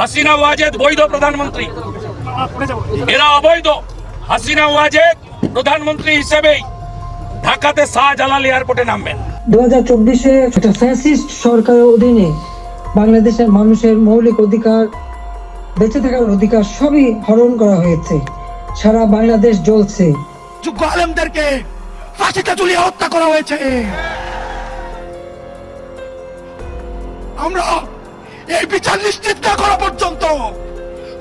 হাসিনা ওয়াজেদ বৈধ প্রধানমন্ত্রী। এরা অবৈধ। হাসিনা ওয়াজেদ প্রধানমন্ত্রী হিসেবেই ঢাকাতে শাহজালাল এয়ারপোর্টে নামবেন। দু হাজার চব্বিশে একটা ফ্যাসিস্ট সরকারের অধীনে বাংলাদেশের মানুষের মৌলিক অধিকার বেঁচে থাকার অধিকার সবই হরণ করা হয়েছে। সারা বাংলাদেশ জ্বলছে। যোগ্য আলেমদেরকে ফাঁসিতে ঝুলিয়ে হত্যা করা হয়েছে। আমরা এই বিচার নিশ্চিত না করা পর্যন্ত।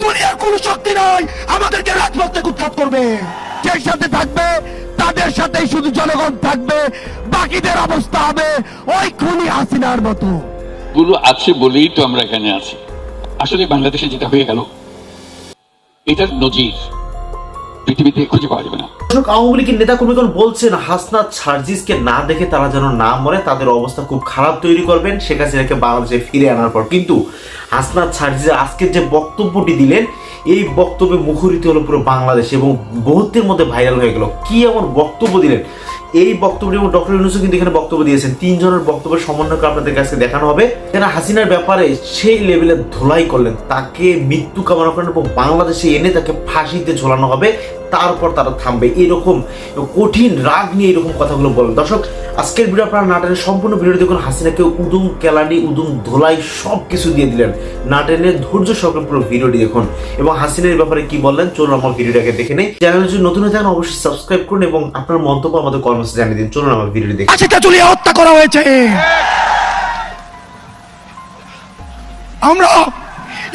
দুনিয়ার কোন শক্তি নাই, আমাদেরকে রাজপথ থেকে উৎখাত করবে। যে সাথে থাকবে, তাদের সাথেই শুধু জনগণ থাকবে, বাকিদের অবস্থা হবে ওই খুনি হাসিনার মতো। গুলো আছে বলেই তো আমরা এখানে আছি। আসলে বাংলাদেশে যেটা হয়ে গেল, এটার নজির পৃথিবীতে খুঁজে পাওয়া যাবে না। দর্শক, আওয়ামী লীগের নেতা কর্মীগণ বলছেন হাসনাত সার্জিসকে না দেখে তারা যেন না মরে, তাদের অবস্থা খুব খারাপ তৈরি করবেন, শেখ হাসিনাকে বাংলাদেশে ফিরে আনার পর। কিন্তু হাসনাত সার্জিস আজকের যে বক্তব্যটি দিলেন, এই বক্তব্যে মুখরিত হলো পুরো বাংলাদেশ এবং বহুতের মধ্যে ভাইরাল হয়ে গেল। কি এমন বক্তব্য দিলেন? এই বক্তব্য এবং ডক্টর ইউনুসও কিন্তু এখানে বক্তব্য দিয়েছেন। তিনজনের বক্তব্যের সমন্বয় করে আপনাদের কাছে দেখানো হবে। এখানে হাসিনার ব্যাপারে সেই লেভেলে ধোলাই করলেন, তাকে মৃত্যু কামনা করেন এবং বাংলাদেশে এনে তাকে ফাঁসিতে ঝোলানো হবে। তারপর তারা থামবে। এরকম কঠিন রাগ নিয়ে এরকম কথাগুলো বলেন। দর্শক, আজকের ভিডিও আপনারা নাটেনের সম্পূর্ণ ভিডিও দেখুন। হাসিনাকে উদুম, কেলানি, উদুম, ধোলাই সব কিছু দিয়ে দিলেন। নাটেনের ধৈর্য সহকারে পুরো ভিডিওটি দেখুন। এবং হাসিনের ব্যাপারে কি বললেন, চলুন আমার ভিডিওটাকে দেখে নেই। চ্যানেল যদি নতুন হয়ে থাকেন, অবশ্যই সাবস্ক্রাইব করুন এবং আপনার মন্তব্য আমাদের কর্মসূচি জানিয়ে দিন। চলুন আমার ভিডিওটি দেখে। ফাঁসিতে ঝুলিয়ে হত্যা করা হয়েছে। আমরা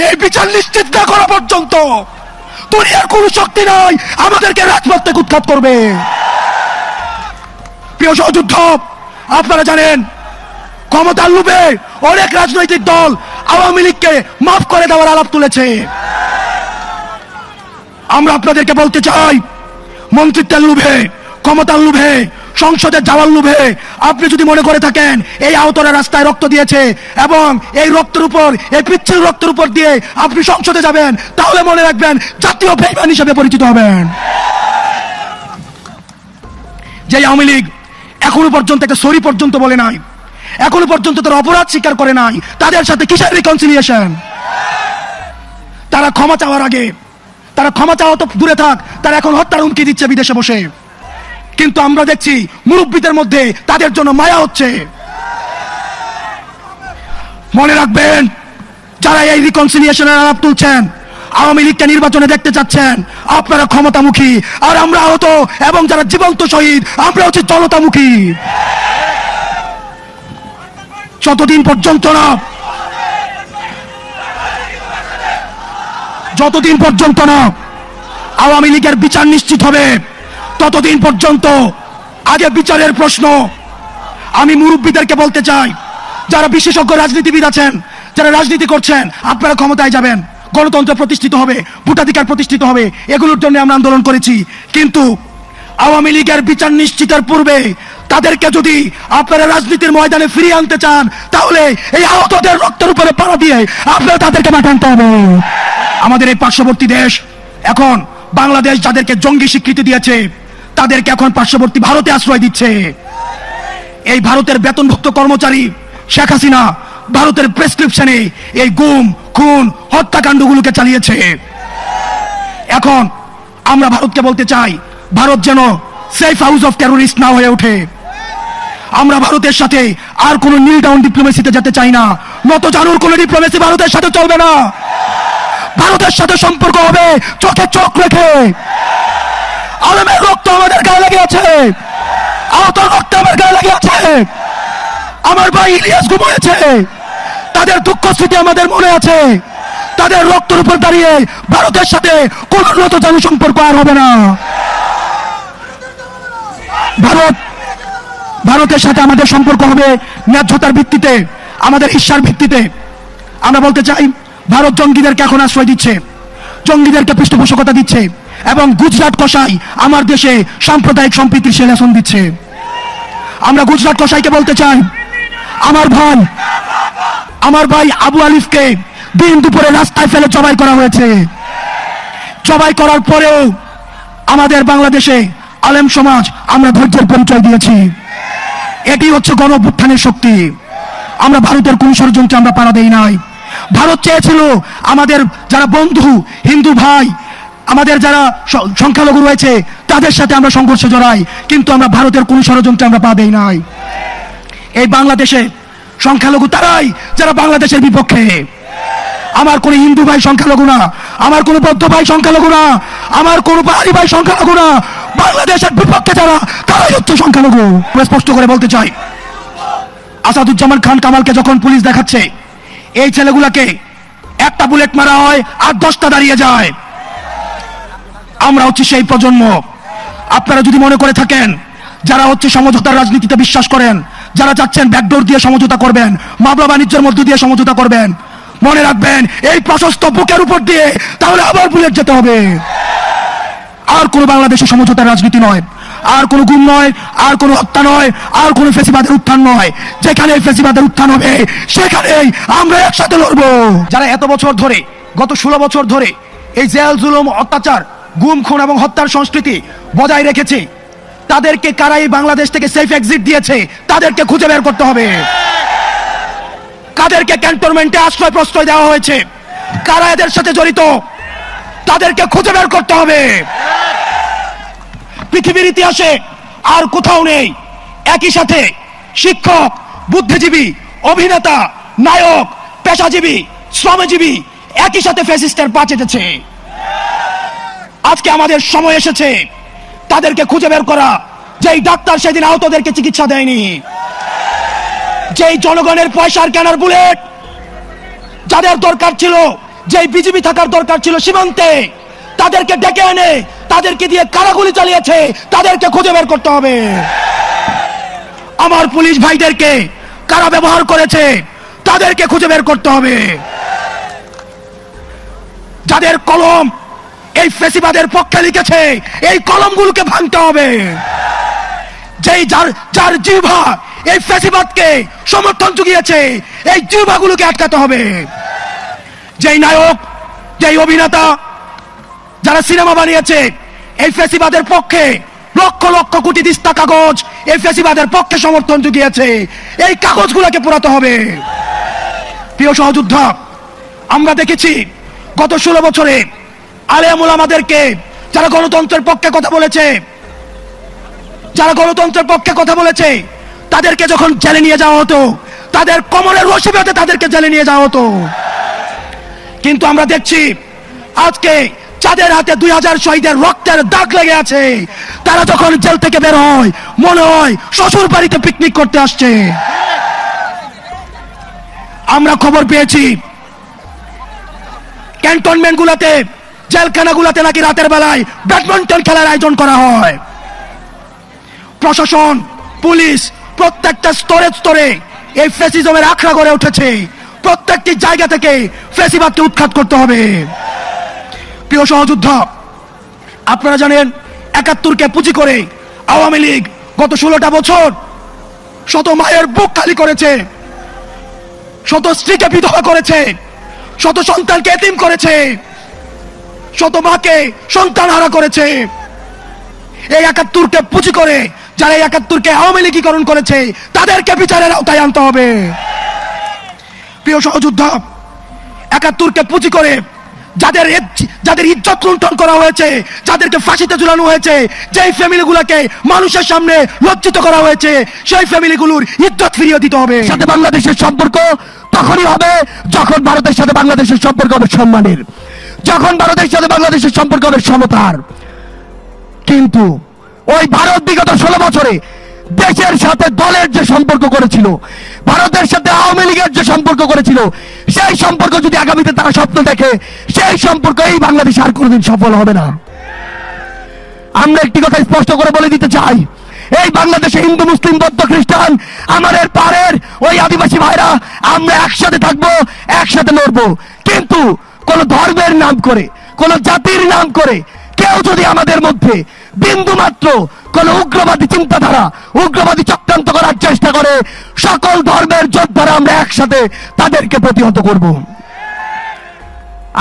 এই বিচার নিশ্চিত না করা পর্যন্ত দুনিয়ার কোন শক্তি নাই। আমাদেরকে রাজপথ থেকে উৎখাত করবে। প্রিয় সহযুদ্ধ, আপনারা জানেন, ক্ষমতার লোভে অনেক রাজনৈতিক দল আওয়ামী লীগকে মাফ করে দেওয়ার আলাপ তুলেছে। আমরা আপনাদেরকে বলতে চাই, মন্ত্রিত্বের লোভে ক্ষমতার লোভে সংসদে যাওয়ার লোভে আপনি যদি মনে করে থাকেন, এই আহতরা রাস্তায় রক্ত দিয়েছে এবং এই রক্তের উপর, এই পিচ্ছিল রক্তের উপর দিয়ে আপনি সংসদে যাবেন, তাহলে মনে রাখবেন জাতীয় বেইমান হিসেবে পরিচিত হবেন। যে আওয়ামী লীগ এখনও পর্যন্ত একটা সরি পর্যন্ত বলে নাই, এখনও পর্যন্ত তারা অপরাধ স্বীকার করে নাই, তাদের সাথে কিসের রিকনসিলিয়েশন তারা ক্ষমা চাওয়ার আগে, তারা ক্ষমা চাওয়া তো দূরে থাক, তারা এখন হত্যার হুমকি দিচ্ছে বিদেশে বসে। কিন্তু আমরা দেখছি মুরব্বীদের মধ্যে তাদের জন্য মায়া হচ্ছে। মনে রাখবেন, যারা এই রিকনসিলিয়েশনের আলাপ তুলছেন, আওয়ামী লীগকে নির্বাচনে দেখতে চাচ্ছেন, আপনারা ক্ষমতামুখী, আর আমরা আহত এবং যারা জীবন্ত শহীদ, আমরা হচ্ছে জনতামুখী। যতদিন পর্যন্ত না, যতদিন পর্যন্ত না আওয়ামী লীগের বিচার নিশ্চিত হবে ততদিন পর্যন্ত আগে বিচারের প্রশ্ন আমি মুরব্বীদেরকে বলতে চাই, যারা বিশেষজ্ঞ রাজনীতিবিদ আছেন, যারা রাজনীতি করছেন, আপনারা ক্ষমতায় যাবেন, গণতন্ত্র প্রতিষ্ঠিত হবে, ভোটাধিকার প্রতিষ্ঠিত হবে, এগুলোর জন্য আমরা আন্দোলন করেছি। কিন্তু আওয়ামী লীগের বিচার নিশ্চিতের পূর্বে তাদেরকে যদি আপনারা রাজনীতির ময়দানে ফিরিয়ে আনতে চান, তাহলে এই আহতদের রক্তের উপরে পাড়া দিয়ে আপনারা তাদেরকে মাঠে আনতে হবে। আমাদের এই পার্শ্ববর্তী দেশ এখন বাংলাদেশ যাদেরকে জঙ্গি স্বীকৃতি দিয়েছে তাদেরকে এখন পার্শ্ববর্তী ভারতে আশ্রয় দিচ্ছে। এই ভারতের বেতনভুক্ত কর্মচারী শেখ হাসিনা ভারতের প্রেসক্রিপশনে এই গুম, খুন, হত্যাকাণ্ডগুলোকে চালিয়েছে। এখন আমরা ভারতকে বলতে চাই, ভারত যেন সেফ হাউস অফ টেরোরিস্ট না হয়ে ওঠে। আমরা ভারতের সাথে আর কোন নীল ডাউন ডিপ্লোমেসিতে যেতে চাই না। নত জানুর কোন ডিপ্লোমেসি ভারতের সাথে চলবে না। ভারতের সাথে সম্পর্ক হবে, চোখে চোখ রেখে। আলমের রক্ত আমাদের গায়ে লেগে আছে। আহত রক্ত আমার গায়ে লেগে আছে। আমার ভাই ইলিয়াস ঘুমিয়েছে। তাদের দুঃখ স্মৃতি আমাদের মনে আছে। তাদের রক্তের উপর দাঁড়িয়ে ভারতের সাথে কোন নত জানু সম্পর্ক আর হবে না। ভারত, ভারতের সাথে আমাদের সম্পর্ক হবে ন্যায্যতার ভিত্তিতে, আমাদের ঈর্ষার ভিত্তিতে। আমরা বলতে চাই, ভারত জঙ্গিদেরকে এখন আশ্রয় দিচ্ছে। জঙ্গিদেরকে পৃষ্ঠপোষকতা দিচ্ছে। এবং গুজরাট কষাই আমার দেশে সাম্প্রদায়িক সম্প্রীতির সেলেশন দিচ্ছে। আমরা গুজরাট কষাইকে বলতে চাই, আমার ভাই আমার ভাই আবু আলিফকে দিন দুপুরে রাস্তায় ফেলে জবাই করা হয়েছে। জবাই করার পরেও আমাদের বাংলাদেশে আলেম সমাজ আমরা ধৈর্যের পরিচয় দিয়েছি। এটি হচ্ছে গণ শক্তি। আমরা ভারতের কোন ষড়যন্ত্রে আমরা পাড়া দেই নাই। ভারত চেয়েছিল আমাদের যারা বন্ধু হিন্দু ভাই আমাদের যারা সংখ্যালঘু রয়েছে, তাদের সাথে আমরা সংঘর্ষে জড়াই, কিন্তু আমরা ভারতের কোন ষড়যন্ত্রে আমরা পা দেই নাই। এই বাংলাদেশে সংখ্যালঘু তারাই যারা বাংলাদেশের বিপক্ষে। আমার কোন হিন্দু ভাই সংখ্যালঘু না, আমার কোন বৌদ্ধ ভাই সংখ্যালঘু না, আমার কোন পাহাড়ি ভাই সংখ্যালঘু না, বাংলাদেশের বিপক্ষে যারা, তারাই হচ্ছে সংখ্যালঘু। স্পষ্ট করে বলতে চাই, আসাদুজ্জামান খান কামালকে যখন পুলিশ দেখাচ্ছে, এই ছেলেগুলাকে একটা বুলেট মারা হয় আর দশটা দাঁড়িয়ে যায়। আমরা হচ্ছে সেই প্রজন্ম। আপনারা যদি মনে করে থাকেন, যারা হচ্ছে সমঝোতার রাজনীতিতে বিশ্বাস করেন, যারা চাচ্ছেন ব্যাকডোর দিয়ে সমঝোতা করবেন, মামলা বাণিজ্যের মধ্য দিয়ে সমঝোতা করবেন, মনে রাখবেন, এই প্রশস্ত বুকের উপর দিয়ে তাহলে আবার বুলেট যেতে হবে। আর কোনো বাংলাদেশের সমঝোতার রাজনীতি নয়, আর কোনো গুম নয়, আর কোনো হত্যা নয়, আর কোনো ফেসিবাদের উত্থান নয়। যেখানে ফেসিবাদের উত্থান হবে, সেখানেই আমরা একসাথে লড়বো। যারা এত বছর ধরে, গত ষোলো বছর ধরে এই জেল জুলুম অত্যাচার গুম, খুন এবং হত্যার সংস্কৃতি বজায় রেখেছে। তাদেরকে কারা এই বাংলাদেশ থেকে সেফ এক্সিট দিয়েছে, তাদেরকে খুঁজে বের করতে হবে। কাদেরকে ক্যান্টনমেন্টে আশ্রয় প্রশ্রয় দেওয়া হয়েছে, কারা এদের সাথে জড়িত, তাদেরকে খুঁজে বের করতে হবে। পৃথিবীর ইতিহাসে আর কোথাও নেই, একই সাথে শিক্ষক, বুদ্ধিজীবী, অভিনেতা, নায়ক, পেশাজীবী, শ্রমজীবী একই সাথে ফেসিস্টের পা চেটেছে। আজকে আমাদের সময় এসেছে। তাদেরকে খুঁজে বের করা। যেই ডাক্তার সেদিন আহতদেরকে চিকিৎসা দেয়নি। যেই জনগণের পয়সার কেনার বুলেট যাদের দরকার ছিল, যেই বিজেপি থাকার দরকার ছিল সীমান্তে, তাদেরকে ডেকে এনে, তাদেরকে দিয়ে কারাগুলি চালিয়েছে, তাদেরকে খুঁজে বের করতে হবে। আমার পুলিশ ভাইদেরকে কারা ব্যবহার করেছে, তাদেরকে খুঁজে বের করতে হবে। যাদের কলম এই ফেসিবাদের পক্ষে লিখেছে, এই কলমগুলোকে ভাঙতে হবে। যেই যার যার জিহ্বা এই ফেসিবাদকে সমর্থন জুগিয়েছে, এই জিহ্বাগুলোকে আটকাতে হবে। যেই নায়ক, যেই অভিনেতা যারা সিনেমা বানিয়েছে, এই ফেসিবাদের পক্ষে লক্ষ লক্ষ কোটি দিস্তা কাগজ এই ফেসিবাদের পক্ষে সমর্থন জুগিয়েছে। এই কাগজগুলোকে পোড়াতে হবে। প্রিয় সহযোদ্ধা, আমরা দেখেছি গত ষোলো বছরে আলেমুল আমাদেরকে, যারা গণতন্ত্রের পক্ষে কথা বলেছে, যারা গণতন্ত্রের পক্ষে কথা বলেছে, তাদেরকে যখন জেলে নিয়ে যাওয়া হতো, তাদের কমরের রশি বেঁধে তাদেরকে জেলে নিয়ে যাওয়া হতো। কিন্তু আমরা দেখছি, আজকে যাদের হাতে দুই হাজার শহীদের রক্তের দাগ লেগে আছে, তারা যখন জেল থেকে বের হয়, মনে হয় শ্বশুর বাড়িতে পিকনিক করতে আসছে। আমরা খবর পেয়েছি ক্যান্টনমেন্ট গুলাতে জেলখানা গুলাতে নাকি রাতের বেলায় ব্যাডমিন্টন খেলার আয়োজন করা হয়। প্রশাসন, পুলিশ প্রত্যেকটা স্তরে স্তরে এই ফেসিজমের আখড়া গড়ে উঠেছে। প্রত্যেকটি জায়গা থেকে ফেসিবাদকে উৎখাত করতে হবে। প্রিয় সহযোদ্ধা, আপনারা জানেন একাত্তরকে পুঁজি করে আওয়ামী লীগ গত ষোলোটা বছর শত মায়ের বুক খালি করেছে, শত স্ত্রীকে বিধবা করেছে, শত সন্তানকে এতিম করেছে। শত মাকে সন্তান হারা করেছে। এই একাত্তরকে পুঁজি করে, যারা এই একাত্তরকে আওয়ামী লীগীকরণ করেছে, তাদেরকে বিচারের আওতায় আনতে হবে। প্রিয় সহযোদ্ধা, একাত্তরকে পুঁজি করে যাদের যাদের ইজ্জত লুণ্ঠন করা হয়েছে, যাদেরকে ফাঁসিতে ঝুলানো হয়েছে, যেই ফ্যামিলিগুলোকে মানুষের সামনে লজ্জিত করা হয়েছে, সেই ফ্যামিলিগুলোর ইজ্জত ফিরিয়ে দিতে হবে। সাথে বাংলাদেশের সম্পর্ক তখনই হবে যখন ভারতের সাথে বাংলাদেশের সম্পর্ক হবে সম্মানের। যখন ভারতের সাথে বাংলাদেশের সম্পর্ক হবে সমতার। কিন্তু ওই ভারত বিগত ষোলো বছরে দেশের সাথে দলের যে সম্পর্ক করেছিল, ভারতের সাথে আওয়ামী লীগের যে সম্পর্ক করেছিল, সেই সম্পর্ক যদি আগামীতে তারা স্বপ্ন দেখে, সেই সম্পর্ক এই বাংলাদেশ আর কোনোদিন সফল হবে না। আমরা একটি কথা স্পষ্ট করে বলে দিতে চাই, এই বাংলাদেশে হিন্দু, মুসলিম, বৌদ্ধ, খ্রিস্টান, আমাদের পাড়ের ওই আদিবাসী ভাইরা, আমরা একসাথে থাকব, একসাথে লড়বো। কিন্তু কোন ধর্মের নাম করে, কোন জাতির নাম করে, কেউ যদি আমাদের মধ্যে বিন্দু মাত্র কোন উগ্রবাদী চিন্তাধারা, উগ্রবাদী চক্রান্ত করার চেষ্টা করে, সকল ধর্মের যোদ্ধারা আমরা একসাথে তাদেরকে প্রতিহত করব।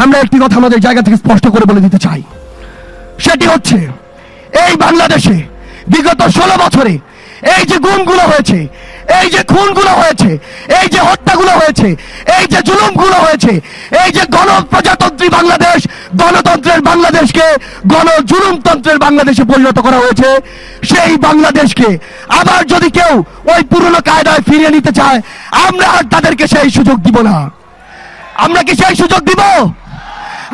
আমরা একটি কথা আমাদের জায়গা থেকে স্পষ্ট করে বলে দিতে চাই। সেটি হচ্ছে, এই বাংলাদেশে বিগত ষোলো বছরে এই যে গুমগুলো হয়েছে, এই যে খুনগুলো হয়েছে, এই যে হত্যাগুলো হয়েছে, এই যে জুলুমগুলো হয়েছে, এই যে গণ গণপ্রজাতন্ত্রী বাংলাদেশ, গণতন্ত্রের বাংলাদেশকে গণ জুলুমতন্ত্রের বাংলাদেশে পরিণত করা হয়েছে, সেই বাংলাদেশকে আবার যদি কেউ ওই পুরনো কায়দায় ফিরিয়ে নিতে চায়, আমরা আর তাদেরকে সেই সুযোগ দিব না। আমরা কি সেই সুযোগ দিব?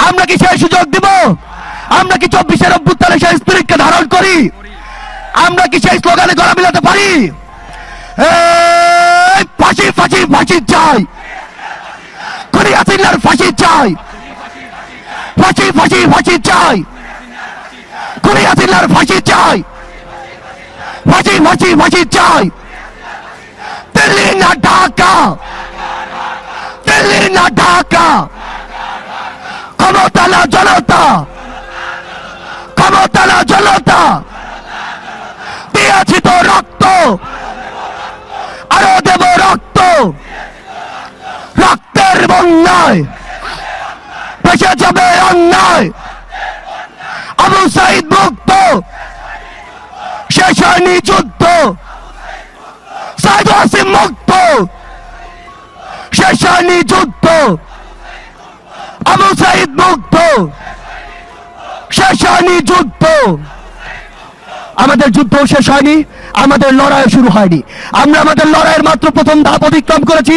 আমরা কি সেই সুযোগ দিব? আমরা কি চব্বিশের অভ্যুত্থানে সেই স্পিরিটকে ধারণ করি? আমরা কি সেই স্লোগানে গলা মিলাতে পারি? ফাঁসি ফাঁসি ফাঁসি চাই। ফাঁসি চাই। ফাঁসি ফাঁসি ফাঁসি চাই। করি আসিল্লার ফাঁসি চাই। ফাঁসি ফাঁসি ফাঁসি চাই। দিল্লি না ঢাকা। দিল্লি না ঢাকা। ক্ষমতা না জনতা। ক্ষমতা না জনতা দিয়েছি তো রক্ত আরও দেব রক্ত। রক্তের বন্যায় পেশে যাবে অন্যায়। আবু সাইদ মুক্ত। শেষ হয়নি যুদ্ধ। সাইদ ওয়াসিম মুক্ত। শেষ হয়নি যুদ্ধ। আবু সাইদ মুক্ত। শেষ হয়নি যুদ্ধ। আমাদের যুদ্ধ শেষ হয়নি, আমাদের লড়াই শুরু হয়নি। আমরা আমাদের লড়াইয়ের মাত্র প্রথম ধাপ অতিক্রম করেছি।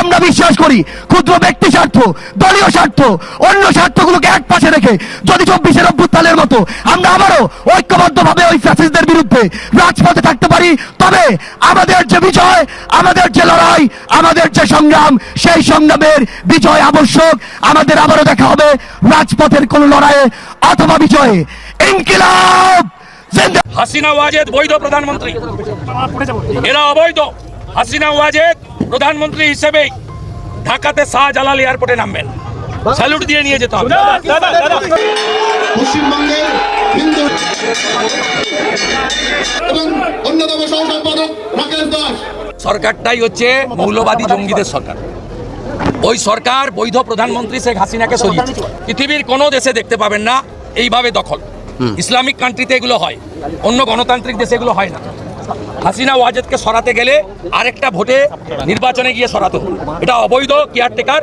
আমরা বিশ্বাস করি, ক্ষুদ্র ব্যক্তি স্বার্থ, দলীয় স্বার্থ, অন্য স্বার্থগুলোকে এক পাশে রেখে যদি চব্বিশের অভ্যুত্থানের মতো আমরা আবারও ঐক্যবদ্ধভাবে ওই ফ্যাসিস্টদের বিরুদ্ধে রাজপথে থাকতে পারি, তবে আমাদের যে বিজয়, আমাদের যে লড়াই, আমাদের যে সংগ্রাম, সেই সংগ্রামের বিজয় আবশ্যক। আমাদের আবারও দেখা হবে রাজপথের কোন লড়াইয়ে অথবা বিজয়ে। ইনকিলাব! হাসিনা ওয়াজেদ বৈধ প্রধানমন্ত্রী। এরা অবৈধ। হাসিনা ওয়াজেদ প্রধানমন্ত্রী হিসেবে ঢাকাতে শাহজালাল এয়ারপোর্টে নামবেন। স্যালুট দিয়ে নিয়ে যেতে হবে। পশ্চিমবঙ্গের হিন্দু এবং অন্যতম সহ সম্পাদক রাকেশ দাস। সরকারটাই হচ্ছে মৌলবাদী জঙ্গিদের সরকার। ওই সরকার বৈধ প্রধানমন্ত্রী শেখ হাসিনাকে সরিয়েছে। পৃথিবীর কোনো দেশে দেখতে পাবেন না এইভাবে দখল। ইসলামিক কান্ট্রিতে এগুলো হয়। অন্য গণতান্ত্রিক দেশে এগুলো হয় না। হাসিনা ওয়াজেদকে সরাতে গেলে আরেকটা ভোটে নির্বাচনে গিয়ে সরাতে। এটা অবৈধ কেয়ারটেকার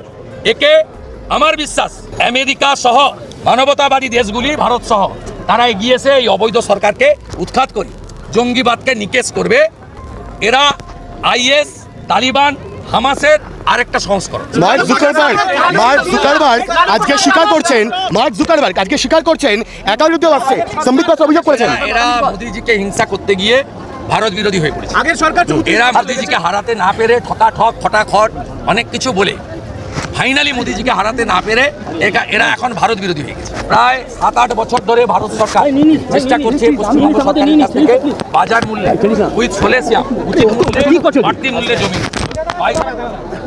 একে আমার বিশ্বাস, আমেরিকা সহ মানবতাবাদী দেশগুলি, ভারত সহ, তারা এগিয়েছে এই অবৈধ সরকারকে উৎখাত করি। জঙ্গিবাদকে নিকেশ করবে। এরা আইএস, তালিবান, হামাসের আরেকটা সংস্করণ। মার্ক জুকারবার্গ মার্ক জুকারবার্গ আজকে স্বীকার করছেন মার্ক জুকারবার্গ আজকে স্বীকার করছেন একার বিরুদ্ধে আসছে। সম্বিতপত্র অভিযোগ করেছেন। এরা- মোদিজিকে হিংসা করতে গিয়ে ভারত বিরোধী হয়ে পড়েছে। আগের সরকার এরা মোদিজিকে হারাতে না পেরে ঠকা ঠক খটা খট অনেক কিছু বলে। ফাইনালি মোদিজিকে হারাতে না পেরে একা- এরা এখন ভারত বিরোধী হয়ে গেছে। প্রায় সাত আট বছর ধরে ভারত সরকার চেষ্টা করছে পশ্চিমবঙ্গ সরকারের কাছ থেকে বাজার মূল্যে উইথ সোলেসিয়াম বাড়তি মূল্যে জমি।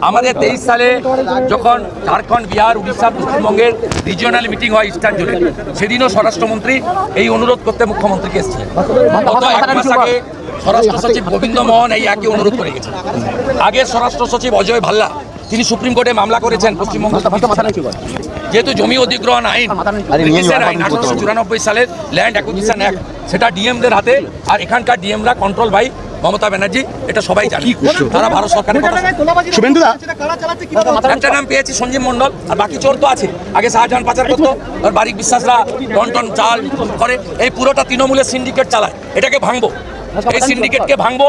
আমাদের তেইশ সালে যখন ঝাড়খণ্ড বিহার উড়িষ্যা পশ্চিমবঙ্গের রিজিওনাল মিটিং হয় ইস্টার্ন জোনে সেদিনও স্বরাষ্ট্রমন্ত্রী এই অনুরোধ করতে মুখ্যমন্ত্রীকে এসেছিলেন। গত এক মাস আগে স্বরাষ্ট্র সচিব গোবিন্দ মোহন এই একই অনুরোধ করে গেছেন। আগের স্বরাষ্ট্র সচিব অজয় ভাল্লা তিনি সুপ্রিম কোর্টে মামলা করেছেন পশ্চিমবঙ্গ যেহেতু জমি অধিগ্রহণ আইন আইন আঠারোশো চুরানব্বই সালের ল্যান্ড অ্যাকুইজিশন অ্যাক্ট সেটা ডিএমদের হাতে আর এখানকার ডিএমরা কন্ট্রোল বাই মমতা ব্যানার্জি এটা সবাই জানে। তারা ভারত সরকারের কথা। শুভেন্দুদা একটা নাম পেয়েছি সঞ্জীব মন্ডল আর বাকি চোর তো আছে। আগে শাহজাহান পাচার করতো আর বারিক বিশ্বাসরা টন টন চাল করে। এই পুরোটা তৃণমূলের সিন্ডিকেট চালায়। এটাকে ভাঙবো। এই সিন্ডিকেটকে ভাঙবো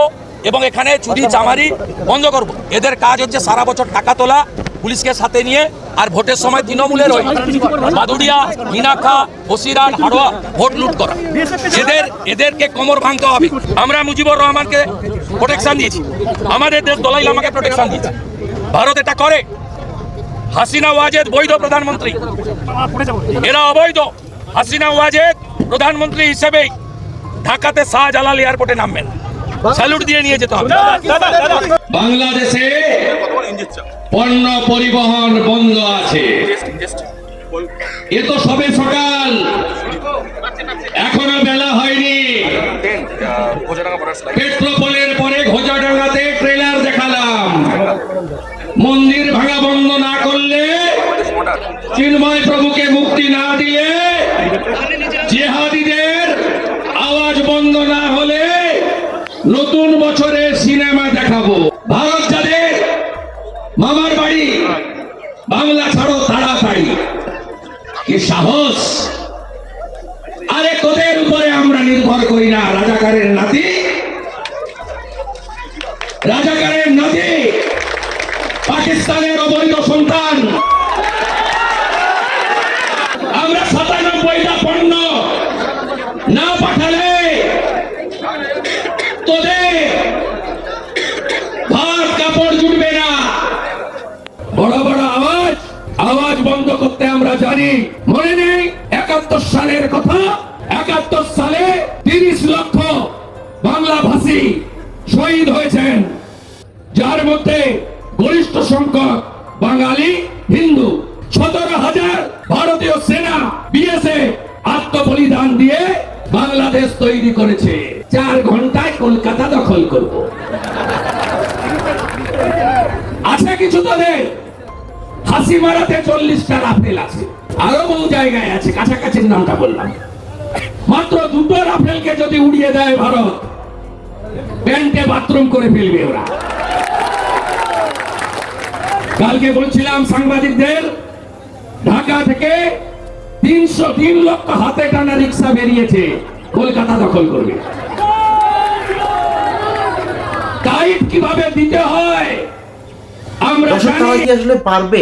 এবং এখানে চুরি চামারি বন্ধ করব। এদের কাজ হচ্ছে সারা বছর টাকা তোলা পুলিশকে সাথে নিয়ে আর ভোটের সময় তৃণমূলের ওই বাদুড়িয়া মিনাখা বসিরান, হাড়োয়া ভোট লুট করা। এদের, এদেরকে কোমর ভাঙতে হবে। আমরা মুজিবুর রহমানকে প্রোটেকশন দিয়েছি। আমাদের দেশ দলাই আমাকে প্রোটেকশন দিয়েছে। ভারত এটা করে। হাসিনা ওয়াজেদ বৈধ প্রধানমন্ত্রী। এরা অবৈধ। হাসিনা ওয়াজেদ প্রধানমন্ত্রী হিসেবে ঢাকাতে শাহজালাল এয়ারপোর্টে নামবেন। স্যালুট দিয়ে নিয়ে যেতে হবে। বাংলাদেশে পণ্য পরিবহন বন্ধ আছে। এ তো সবে সকাল। এখনও বেলা হয়নি। পেট্রোপোলের পরে ঘোজাডাঙ্গাতে ট্রেলার দেখালাম মন্দির ভাঙা বন্ধ না করলে চিন্ময় প্রভুকে মুক্তি না দিলে জেহাদিদের আওয়াজ বন্ধ না হলে নতুন কি সাহস আরে তোদের উপরে আমরা নির্ভর করি না রাজাকারের নাতি রাজাকারের নাতি পাকিস্তানের অবৈধ সন্তান আমরা সাতানব্বইটা পণ্য না পাঠালে তোদের ভাত কাপড় জুটবে না বড় বড় আওয়াজ আওয়াজ বন্ধ করতে আমরা জানি মনে নেই একাত্তর সালের কথা, একাত্তর সালে তিরিশ লক্ষ বাংলা ভাষী শহীদ হয়েছেন। যার মধ্যে গরিষ্ঠ সংখ্যক বাঙালি, হিন্দু। সতেরো হাজার ভারতীয় সেনা বিএসএ আত্মবলিদান দিয়ে বাংলাদেশ তৈরি করেছে। চার ঘন্টায় কলকাতা দখল করব। আছে কিছু তাদের মারাতে চল্লিশটা রাফেল আছে। আরও বহু জায়গায় আছে, কাছাকাছির নামটা বললাম। মাত্র দুটো রাফেলকে যদি উড়িয়ে দেয় ভারত, প্যান্টে বাথরুম করে ফেলবে ওরা। কালকে বলছিলাম সাংবাদিকদের, ঢাকা থেকে তিনশো তিন লক্ষ হাতে টানা রিক্সা বেরিয়েছে, কলকাতা দখল করবে। টাইট কীভাবে দিতে হয়? দর্শক তারা কি আসলে পারবে?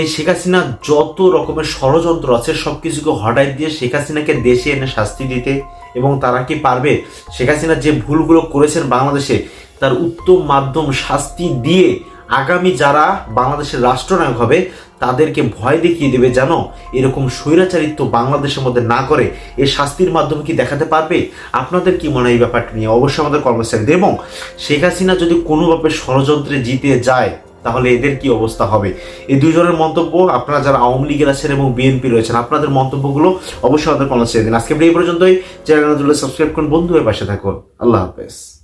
এই শেখ হাসিনা যত রকমের ষড়যন্ত্র আছে সবকিছুকে হঠাৎ দিয়ে শেখ হাসিনাকে দেশে এনে শাস্তি দিতে এবং তারা কি পারবে? শেখ হাসিনা যে ভুলগুলো করেছেন বাংলাদেশে তার উত্তম মাধ্যম শাস্তি দিয়ে আগামী যারা বাংলাদেশের রাষ্ট্রনায়ক হবে তাদেরকে ভয় দেখিয়ে দেবে যেন এরকম স্বৈরাচারিত্ব বাংলাদেশের মধ্যে না করে। এই শাস্তির মাধ্যমে কি দেখাতে পারবে? আপনাদের কি মনে হয় এই ব্যাপারটা নিয়ে? অবশ্যই আমাদের কর্মচারী এবং শেখ হাসিনা যদি কোনোভাবে ষড়যন্ত্রে জিতে যায় তাহলে এদের কি অবস্থা হবে? এই দুজনের মন্তব্য আপনারা যারা আওয়ামী লীগের আছেন এবং বিএনপি রয়েছেন, আপনাদের মন্তব্যগুলো অবশ্যই আমাদের কমেন্টস দিন আজকে এই পর্যন্তই। চ্যানেল সাবস্ক্রাইব করুন। বন্ধুদের পাশে থাকুন। আল্লাহ হাফেজ।